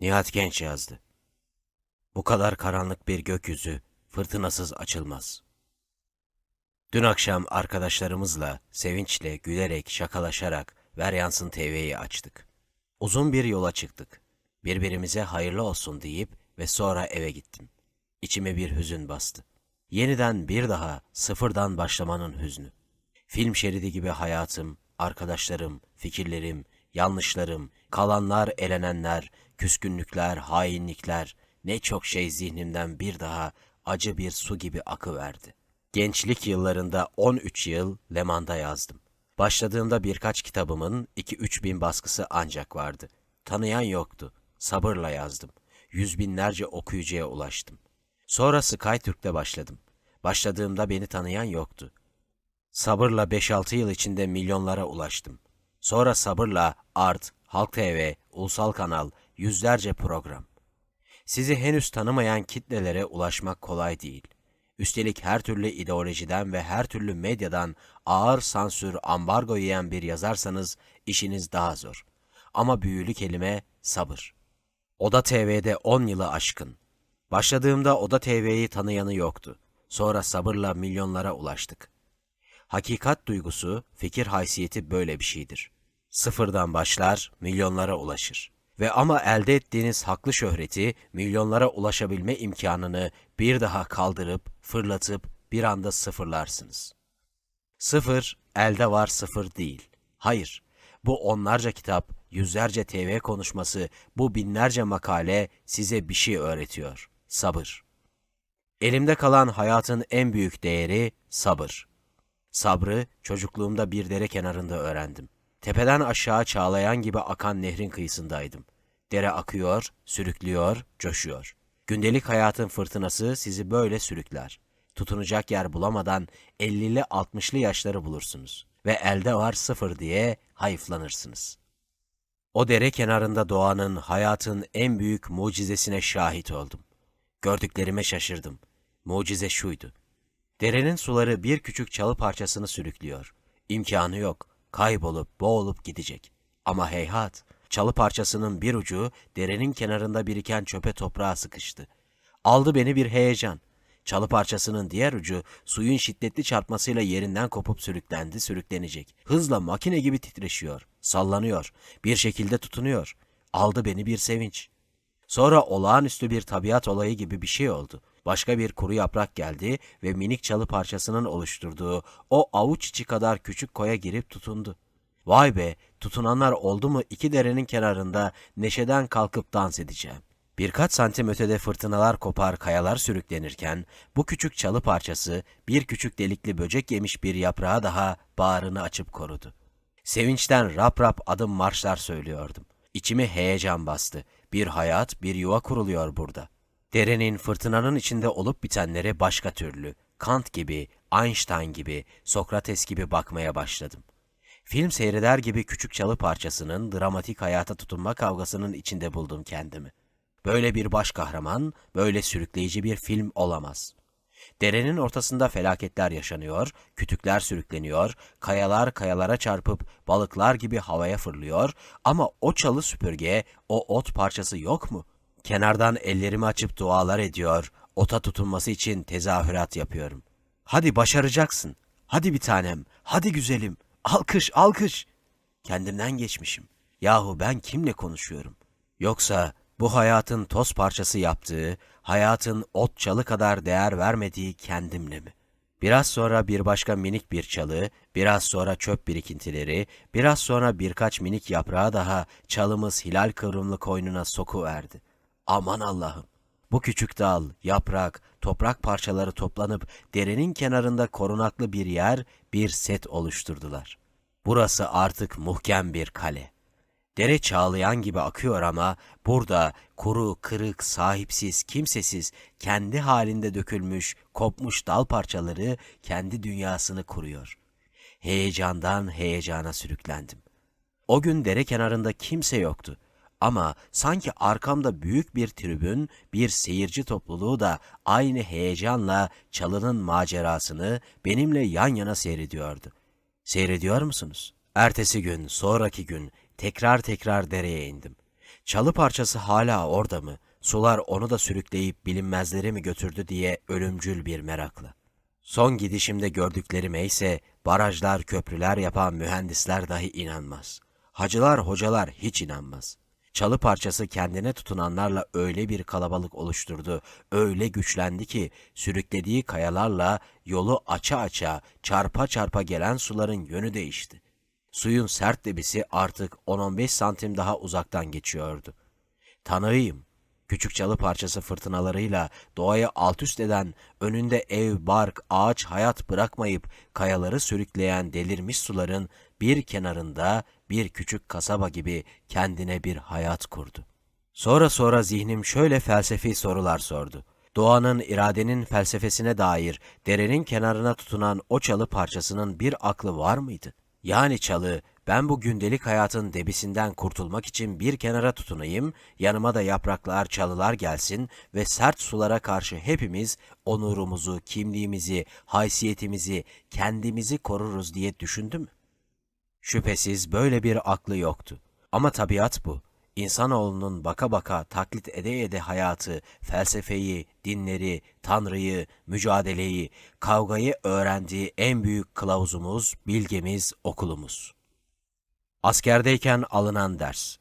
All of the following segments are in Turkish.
Nihat Genç yazdı. Bu kadar karanlık bir gökyüzü fırtınasız açılmaz. Dün akşam arkadaşlarımızla sevinçle, gülerek, şakalaşarak Veryansın TV'yi açtık. Uzun bir yola çıktık. Birbirimize hayırlı olsun deyip ve sonra eve gittim. İçime bir hüzün bastı. Yeniden bir daha sıfırdan başlamanın hüznü. Film şeridi gibi hayatım, arkadaşlarım, fikirlerim, yanlışlarım, kalanlar, elenenler, küskünlükler, hainlikler, ne çok şey zihnimden bir daha acı bir su gibi akıverdi. Gençlik yıllarında 13 yıl Leman'da yazdım. Başladığımda birkaç kitabımın 2-3 bin baskısı ancak vardı. Tanıyan yoktu. Sabırla yazdım. Yüz binlerce okuyucuya ulaştım. Sonra SkyTürk'te başladım. Başladığımda beni tanıyan yoktu. Sabırla 5-6 yıl içinde milyonlara ulaştım. Sonra sabırla Art, Halk TV, Ulusal Kanal, yüzlerce program. Sizi henüz tanımayan kitlelere ulaşmak kolay değil. Üstelik her türlü ideolojiden ve her türlü medyadan ağır sansür, ambargo yiyen bir yazarsanız işiniz daha zor. Ama büyülü kelime sabır. Oda TV'de 10 yılı aşkın. Başladığımda Oda TV'yi tanıyanı yoktu. Sonra sabırla milyonlara ulaştık. Hakikat duygusu, fikir haysiyeti böyle bir şeydir. Sıfırdan başlar, milyonlara ulaşır. Ve ama elde ettiğiniz haklı şöhreti, milyonlara ulaşabilme imkanını bir daha kaldırıp, fırlatıp bir anda sıfırlarsınız. Sıfır, elde var sıfır değil. Hayır, bu onlarca kitap, yüzlerce TV konuşması, bu binlerce makale size bir şey öğretiyor. Sabır. Elimde kalan hayatın en büyük değeri sabır. Sabrı çocukluğumda bir dere kenarında öğrendim. Tepeden aşağı çağlayan gibi akan nehrin kıyısındaydım. Dere akıyor, sürüklüyor, coşuyor. Gündelik hayatın fırtınası sizi böyle sürükler. Tutunacak yer bulamadan 50'li 60'lı yaşları bulursunuz. Ve elde var sıfır diye hayıflanırsınız. O dere kenarında doğanın, hayatın en büyük mucizesine şahit oldum. Gördüklerime şaşırdım. Mucize şuydu. Derenin suları bir küçük çalı parçasını sürüklüyor. İmkanı yok. Kaybolup boğulup gidecek. Ama heyhat, çalı parçasının bir ucu derenin kenarında biriken çöpe toprağa sıkıştı. Aldı beni bir heyecan. Çalı parçasının diğer ucu suyun şiddetli çarpmasıyla yerinden kopup sürüklendi, sürüklenecek. Hızla makine gibi titreşiyor, sallanıyor, bir şekilde tutunuyor. Aldı beni bir sevinç. Sonra olağanüstü bir tabiat olayı gibi bir şey oldu. Başka bir kuru yaprak geldi ve minik çalı parçasının oluşturduğu o avuç içi kadar küçük koya girip tutundu. Vay be, tutunanlar oldu mu iki derenin kenarında neşeden kalkıp dans edeceğim. Birkaç santim ötede fırtınalar kopar, kayalar sürüklenirken bu küçük çalı parçası bir küçük delikli böcek yemiş bir yaprağa daha bağrını açıp korudu. Sevinçten rap rap adım marşlar söylüyordum. İçimi heyecan bastı. Bir hayat, bir yuva kuruluyor burada. Derenin, fırtınanın içinde olup bitenlere başka türlü, Kant gibi, Einstein gibi, Sokrates gibi bakmaya başladım. Film seyreder gibi küçük çalı parçasının dramatik hayata tutunma kavgasının içinde buldum kendimi. Böyle bir baş kahraman, böyle sürükleyici bir film olamaz. Derenin ortasında felaketler yaşanıyor, kütükler sürükleniyor, kayalar kayalara çarpıp balıklar gibi havaya fırlıyor ama o çalı süpürge, o ot parçası yok mu? Kenardan ellerimi açıp dualar ediyor, ota tutunması için tezahürat yapıyorum. Hadi başaracaksın. Hadi bir tanem, hadi güzelim. Alkış, alkış. Kendimden geçmişim. Yahu ben kimle konuşuyorum? Yoksa bu hayatın toz parçası yaptığı, hayatın ot çalı kadar değer vermediği kendimle mi? Biraz sonra bir başka minik bir çalı, biraz sonra çöp birikintileri, biraz sonra birkaç minik yaprağı daha çalımız hilal kıvrımlı koynuna sokuverdi. Aman Allah'ım! Bu küçük dal, yaprak, toprak parçaları toplanıp derenin kenarında korunaklı bir yer, bir set oluşturdular. Burası artık muhkem bir kale. Dere çağlayan gibi akıyor ama burada kuru, kırık, sahipsiz, kimsesiz, kendi halinde dökülmüş, kopmuş dal parçaları kendi dünyasını kuruyor. Heyecandan heyecana sürüklendim. O gün dere kenarında kimse yoktu. Ama sanki arkamda büyük bir tribün, bir seyirci topluluğu da aynı heyecanla çalının macerasını benimle yan yana seyrediyordu. Seyrediyor musunuz? Ertesi gün, sonraki gün tekrar tekrar dereye indim. Çalı parçası hala orada mı? Sular onu da sürükleyip bilinmezlere mi götürdü diye ölümcül bir merakla. Son gidişimde gördüklerime ise barajlar, köprüler yapan mühendisler dahi inanmaz. Hacılar, hocalar hiç inanmaz. Çalı parçası kendine tutunanlarla öyle bir kalabalık oluşturdu, öyle güçlendi ki sürüklediği kayalarla yolu aça aça, çarpa çarpa gelen suların yönü değişti. Suyun sert debisi artık 10-15 santim daha uzaktan geçiyordu. Tanığıyım. Küçük çalı parçası fırtınalarıyla doğayı alt üst eden, önünde ev, bark, ağaç, hayat bırakmayıp kayaları sürükleyen delirmiş suların bir kenarında bir küçük kasaba gibi kendine bir hayat kurdu. Sonra sonra zihnim şöyle felsefi sorular sordu. Doğanın, iradenin felsefesine dair derenin kenarına tutunan o çalı parçasının bir aklı var mıydı? Yani çalı, ben bu gündelik hayatın debisinden kurtulmak için bir kenara tutunayım, yanıma da yapraklar, çalılar gelsin ve sert sulara karşı hepimiz onurumuzu, kimliğimizi, haysiyetimizi, kendimizi koruruz diye düşündüm. Şüphesiz böyle bir aklı yoktu. Ama tabiat bu. İnsanoğlunun baka baka taklit ede ede hayatı, felsefeyi, dinleri, tanrıyı, mücadeleyi, kavgayı öğrendiği en büyük kılavuzumuz, bilgemiz, okulumuz. Askerdeyken alınan ders.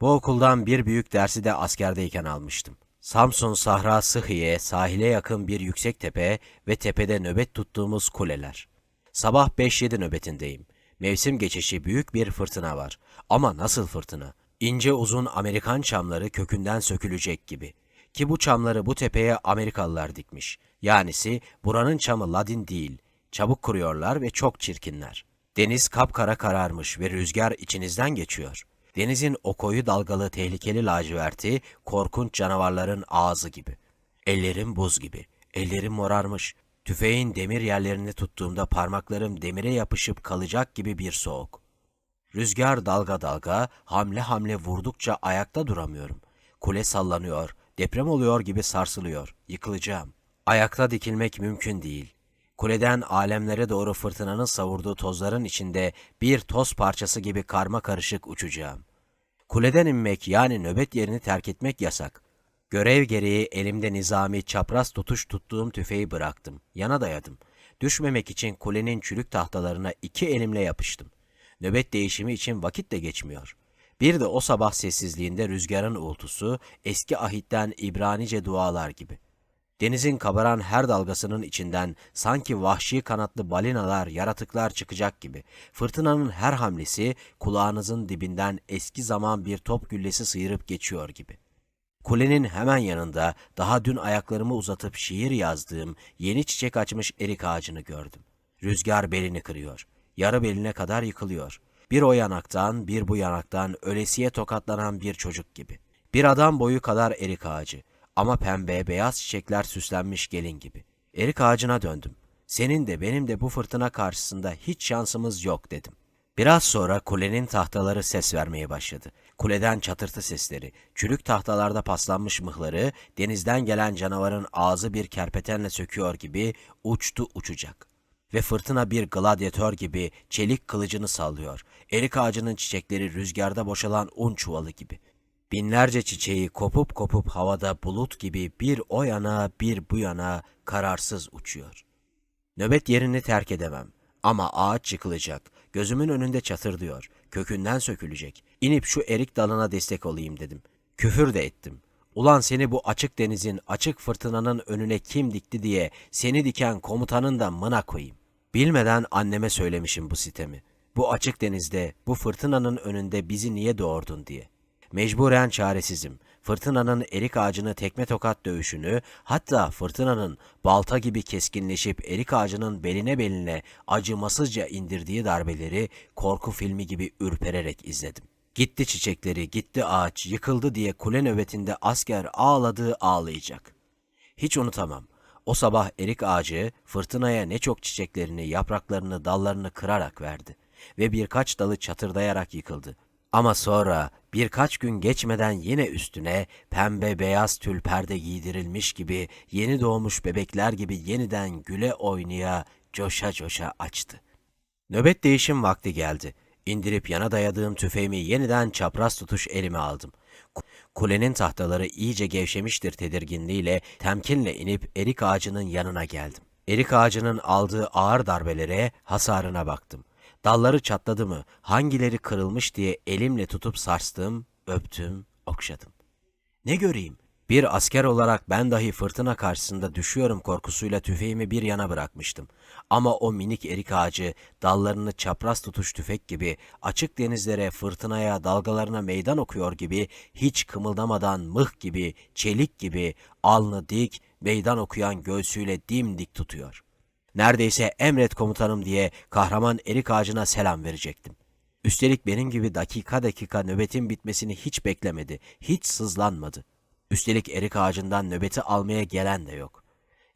Bu okuldan bir büyük dersi de askerdeyken almıştım. Samsun Sahra Sıhhiye, sahile yakın bir yüksek tepe ve tepede nöbet tuttuğumuz kuleler. Sabah 5-7 nöbetindeyim. Mevsim geçişi büyük bir fırtına var. Ama nasıl fırtına? İnce uzun Amerikan çamları kökünden sökülecek gibi. Ki bu çamları bu tepeye Amerikalılar dikmiş. Yanisi buranın çamı ladin değil. Çabuk kuruyorlar ve çok çirkinler. Deniz kapkara kararmış ve rüzgar içinizden geçiyor. Denizin o koyu dalgalı tehlikeli laciverti korkunç canavarların ağzı gibi. Ellerim buz gibi. Ellerim morarmış. Tüfeğin demir yerlerini tuttuğumda parmaklarım demire yapışıp kalacak gibi bir soğuk. Rüzgar dalga dalga, hamle hamle vurdukça ayakta duramıyorum. Kule sallanıyor, deprem oluyor gibi sarsılıyor, yıkılacağım. Ayakta dikilmek mümkün değil. Kuleden alemlere doğru fırtınanın savurduğu tozların içinde bir toz parçası gibi karma karışık uçacağım. Kuleden inmek yani nöbet yerini terk etmek yasak. Görev gereği elimde nizami çapraz tutuş tuttuğum tüfeği bıraktım. Yana dayadım. Düşmemek için kulenin çürük tahtalarına iki elimle yapıştım. Nöbet değişimi için vakit de geçmiyor. Bir de o sabah sessizliğinde rüzgarın uğultusu eski ahitten İbranice dualar gibi. Denizin kabaran her dalgasının içinden sanki vahşi kanatlı balinalar, yaratıklar çıkacak gibi. Fırtınanın her hamlesi kulağınızın dibinden eski zaman bir top güllesi sıyırıp geçiyor gibi. Kulenin hemen yanında daha dün ayaklarımı uzatıp şiir yazdığım yeni çiçek açmış erik ağacını gördüm. Rüzgar belini kırıyor. Yarı beline kadar yıkılıyor. Bir o yanaktan bir bu yanaktan ölesiye tokatlanan bir çocuk gibi. Bir adam boyu kadar erik ağacı ama pembe beyaz çiçekler süslenmiş gelin gibi. Erik ağacına döndüm. Senin de benim de bu fırtına karşısında hiç şansımız yok dedim. Biraz sonra kulenin tahtaları ses vermeye başladı. Kuleden çatırtı sesleri, çürük tahtalarda paslanmış mıhları, denizden gelen canavarın ağzı bir kerpetenle söküyor gibi uçtu uçacak. Ve fırtına bir gladyatör gibi çelik kılıcını sallıyor. Erik ağacının çiçekleri rüzgarda boşalan un çuvalı gibi. Binlerce çiçeği kopup kopup havada bulut gibi bir o yana bir bu yana kararsız uçuyor. Nöbet yerini terk edemem. Ama ağaç yıkılacak. Gözümün önünde çatırdıyor. Kökünden sökülecek. İnip şu erik dalına destek olayım dedim. Küfür de ettim. Ulan seni bu açık denizin, açık fırtınanın önüne kim dikti diye seni diken komutanın da mına koyayım. Bilmeden anneme söylemişim bu sitemi. Bu açık denizde, bu fırtınanın önünde bizi niye doğurdun diye. Mecburen çaresizim. Fırtınanın erik ağacını tekme tokat dövüşünü, hatta fırtınanın balta gibi keskinleşip erik ağacının beline beline acımasızca indirdiği darbeleri korku filmi gibi ürpererek izledim. Gitti çiçekleri, gitti ağaç, yıkıldı diye kule nöbetinde asker ağladığı ağlayacak. Hiç unutamam. O sabah erik ağacı fırtınaya ne çok çiçeklerini, yapraklarını, dallarını kırarak verdi ve birkaç dalı çatırdayarak yıkıldı. Ama sonra birkaç gün geçmeden yine üstüne pembe beyaz tül perde giydirilmiş gibi yeni doğmuş bebekler gibi yeniden güle oynaya coşa coşa açtı. Nöbet değişim vakti geldi. İndirip yana dayadığım tüfeğimi yeniden çapraz tutuş elime aldım. Ku- Kulenin tahtaları iyice gevşemiştir tedirginliğiyle temkinle inip erik ağacının yanına geldim. Erik ağacının aldığı ağır darbelere, hasarına baktım. Dalları çatladı mı, hangileri kırılmış diye elimle tutup sarstım, öptüm, okşadım. Ne göreyim? Bir asker olarak ben dahi fırtına karşısında düşüyorum korkusuyla tüfeğimi bir yana bırakmıştım. Ama o minik erik ağacı dallarını çapraz tutuş tüfek gibi açık denizlere, fırtınaya, dalgalarına meydan okuyor gibi hiç kımıldamadan mıh gibi, çelik gibi alnı dik, meydan okuyan göğsüyle dimdik tutuyor. Neredeyse emret komutanım diye kahraman erik ağacına selam verecektim. Üstelik benim gibi dakika dakika nöbetin bitmesini hiç beklemedi, hiç sızlanmadı. Üstelik erik ağacından nöbeti almaya gelen de yok.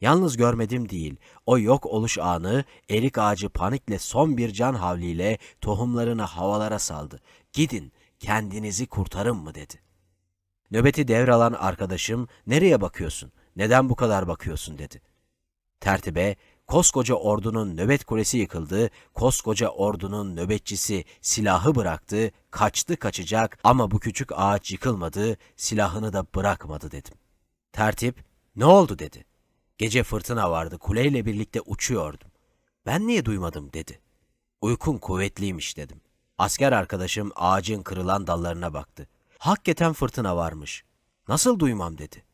Yalnız görmedim değil, o yok oluş anı erik ağacı panikle son bir can havliyle tohumlarını havalara saldı. Gidin, kendinizi kurtarın mı dedi. Nöbeti devralan arkadaşım, nereye bakıyorsun, neden bu kadar bakıyorsun dedi. Tertibe, koskoca ordunun nöbet kulesi yıkıldı, koskoca ordunun nöbetçisi silahı bıraktı, kaçtı kaçacak ama bu küçük ağaç yıkılmadı, silahını da bırakmadı dedim. Tertip, ne oldu dedi. Gece fırtına vardı, kuleyle birlikte uçuyordum. Ben niye duymadım dedi. Uykun kuvvetliymiş dedim. Asker arkadaşım ağacın kırılan dallarına baktı. Hakikaten fırtına varmış. Nasıl duymam dedi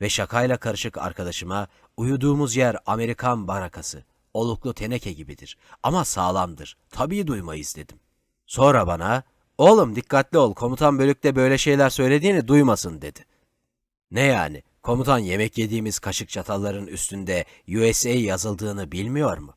ve şakayla karışık arkadaşıma uyuduğumuz yer Amerikan barakası. Oluklu teneke gibidir ama sağlamdır. Tabii duymayız dedim. Sonra bana oğlum dikkatli ol komutan bölükte böyle şeyler söylediğini duymasın dedi. Ne yani komutan yemek yediğimiz kaşık çatalların üstünde USA yazıldığını bilmiyor mu?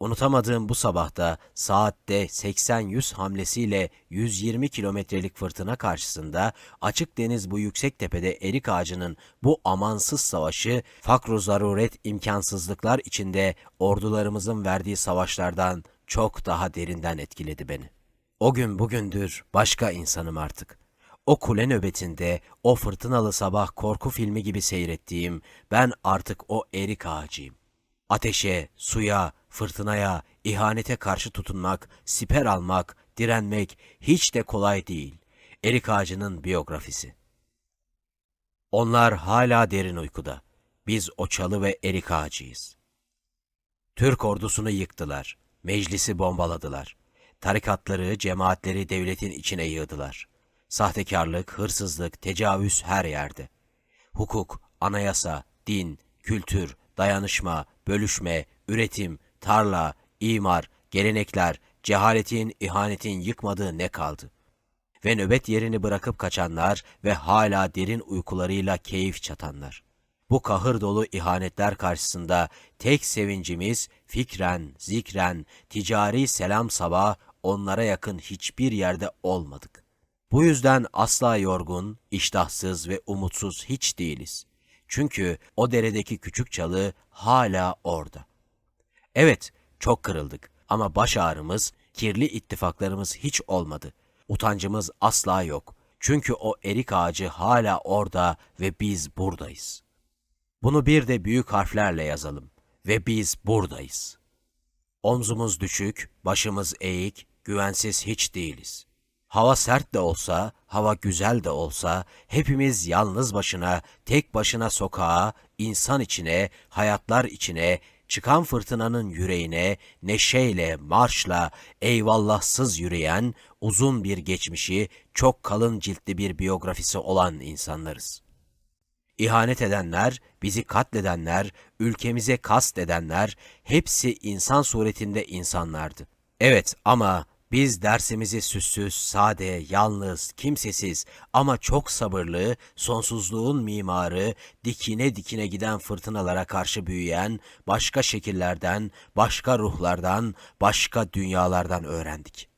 Unutamadığım bu sabahta saatte 80-100 hamlesiyle 120 kilometrelik fırtına karşısında açık deniz bu yüksek tepede erik ağacının bu amansız savaşı fakru zaruret imkansızlıklar içinde ordularımızın verdiği savaşlardan çok daha derinden etkiledi beni. O gün bugündür başka insanım artık. O kule nöbetinde, o fırtınalı sabah korku filmi gibi seyrettiğim ben artık o erik ağacıyım. Ateşe, suya, fırtınaya, ihanete karşı tutunmak, siper almak, direnmek hiç de kolay değil. Erik ağacının biyografisi. Onlar hala derin uykuda. Biz o çalı ve erik ağacıyız. Türk ordusunu yıktılar. Meclisi bombaladılar. Tarikatları, cemaatleri devletin içine yığdılar. Sahtekarlık, hırsızlık, tecavüz her yerde. Hukuk, anayasa, din, kültür, dayanışma, bölüşme, üretim, tarla, imar, gelenekler, cehaletin, ihanetin yıkmadığı ne kaldı? Ve nöbet yerini bırakıp kaçanlar ve hala derin uykularıyla keyif çatanlar. Bu kahır dolu ihanetler karşısında tek sevincimiz fikren, zikren, ticari selam sabah onlara yakın hiçbir yerde olmadık. Bu yüzden asla yorgun, iştahsız ve umutsuz hiç değiliz. Çünkü o deredeki küçük çalı hala orada. Evet, çok kırıldık ama baş ağrımız, kirli ittifaklarımız hiç olmadı. Utancımız asla yok. Çünkü o erik ağacı hala orada ve biz buradayız. Bunu bir de büyük harflerle yazalım. Ve biz buradayız. Omzumuz düşük, başımız eğik, güvensiz hiç değiliz. Hava sert de olsa, hava güzel de olsa, hepimiz yalnız başına, tek başına sokağa, insan içine, hayatlar içine, çıkan fırtınanın yüreğine, neşeyle, marşla, eyvallahsız yürüyen, uzun bir geçmişi, çok kalın ciltli bir biyografisi olan insanlarız. İhanet edenler, bizi katledenler, ülkemize kast edenler hepsi insan suretinde insanlardı. Evet ama biz dersimizi süssüz, sade, yalnız, kimsesiz ama çok sabırlı, sonsuzluğun mimarı, dikine dikine giden fırtınalara karşı büyüyen başka şekillerden, başka ruhlardan, başka dünyalardan öğrendik.